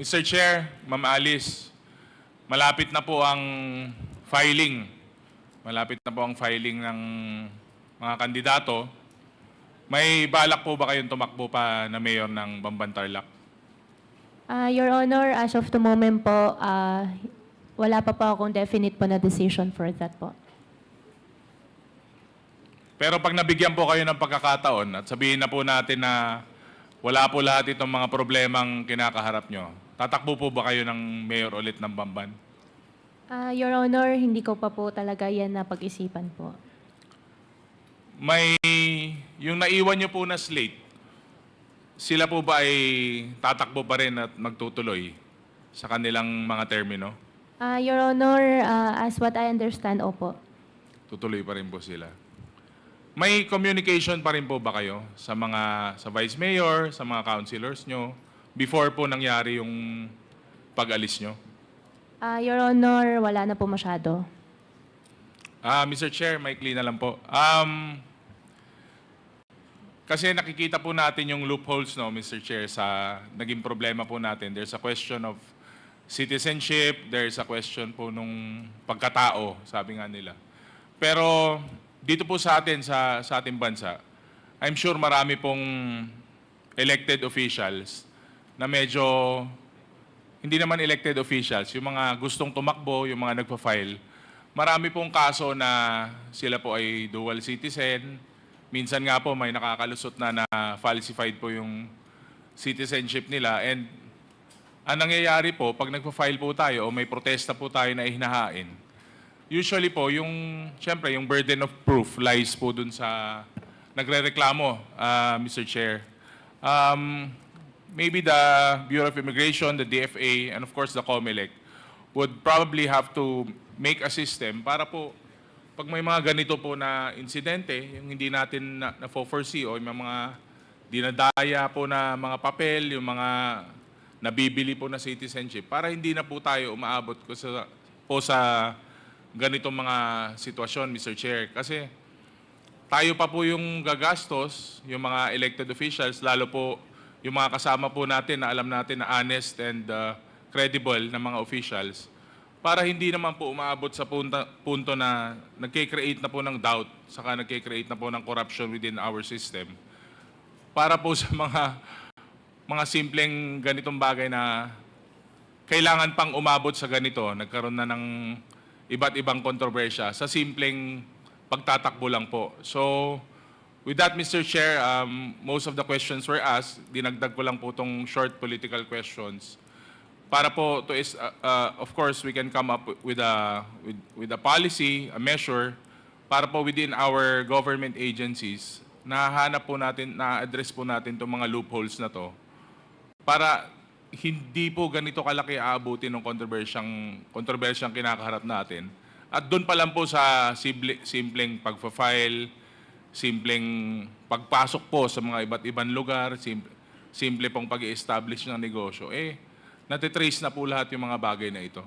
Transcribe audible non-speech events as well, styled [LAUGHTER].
Mr. Chair, Ma'am Alice, malapit na po ang filing. Malapit na po ang filing ng mga kandidato. May balak po ba kayong tumakbo pa na mayor ng Bambantarlac? Ah, Your Honor, as of the moment po, ah, wala pa po akong definite po na decision for that po. Pero pag nabigyan po kayo ng pagkakataon at sabihin na po natin na wala po lahat itong mga problemang kinakaharap nyo, tatakbo po ba kayo ng mayor ulit ng Bamban? Ah, Your Honor, hindi ko pa po talaga yan na pag-isipan po. May, yung naiwan nyo po na slate, sila po ba ay tatakbo pa rin at magtutuloy sa kanilang mga termino? Ah, Your Honor, ah, as what I understand, opo. Tutuloy pa rin po sila. May communication pa rin po ba kayo sa mga sa vice mayor, sa mga councilors nyo before po nangyari yung pag-alis nyo? Ah, Your Honor, wala na po masyado. Ah, Mr. Chair, may na lang po. Um, kasi nakikita po natin yung loopholes, no, Mr. Chair, sa naging problema po natin. There's a question of citizenship, there's a question po nung pagkatao, sabi nga nila. Pero dito po sa atin, sa, sa ating bansa, I'm sure marami pong elected officials na medyo hindi naman elected officials, yung mga gustong tumakbo, yung mga nagpa-file, marami pong kaso na sila po ay dual citizen. Minsan nga po may nakakalusot na na falsified po yung citizenship nila. And ang nangyayari po, pag nagpa-file po tayo o may protesta po tayo na hinahain, usually po, yung, syempre, yung burden of proof lies po dun sa nagre-reklamo, ah, Mr. Chair. Um, maybe the Bureau of Immigration, the DFA, and of course the COMELEC would probably have to make a system para po pag may mga ganito po na insidente, yung hindi natin na, na-foresee o yung mga dinadaya po na mga papel, yung mga nabibili po na citizenship, para hindi na po tayo umaabot ko sa, po sa ganitong mga sitwasyon, Mr. Chair. Kasi tayo pa po yung gagastos, yung mga elected officials, lalo po yung mga kasama po natin na alam natin na honest and uh, credible na mga officials, para hindi naman po umaabot sa punta, punto na nagkikreate na po ng doubt, saka nagkikreate na po ng corruption within our system. Para po [LAUGHS] sa mga mga simpleng ganitong bagay na kailangan pang umabot sa ganito, nagkaroon na ng iba't ibang kontrobersya sa simpleng pagtatakbo lang po. So, with that, Mr. Chair, um, most of the questions were asked. Dinagdag ko lang po itong short political questions. Para po, to is, uh, uh, of course, we can come up with a, with, with a policy, a measure, para po within our government agencies, nahanap po natin, na-address po natin itong mga loopholes na to para hindi po ganito kalaki aabutin ng kontrobersyang kontrobersyang kinakaharap natin. At doon pa lang po sa simple, simpleng pagfa-file, simpleng pagpasok po sa mga iba't ibang lugar, simple, simple pong pag establish ng negosyo, eh, natitrace na po lahat yung mga bagay na ito.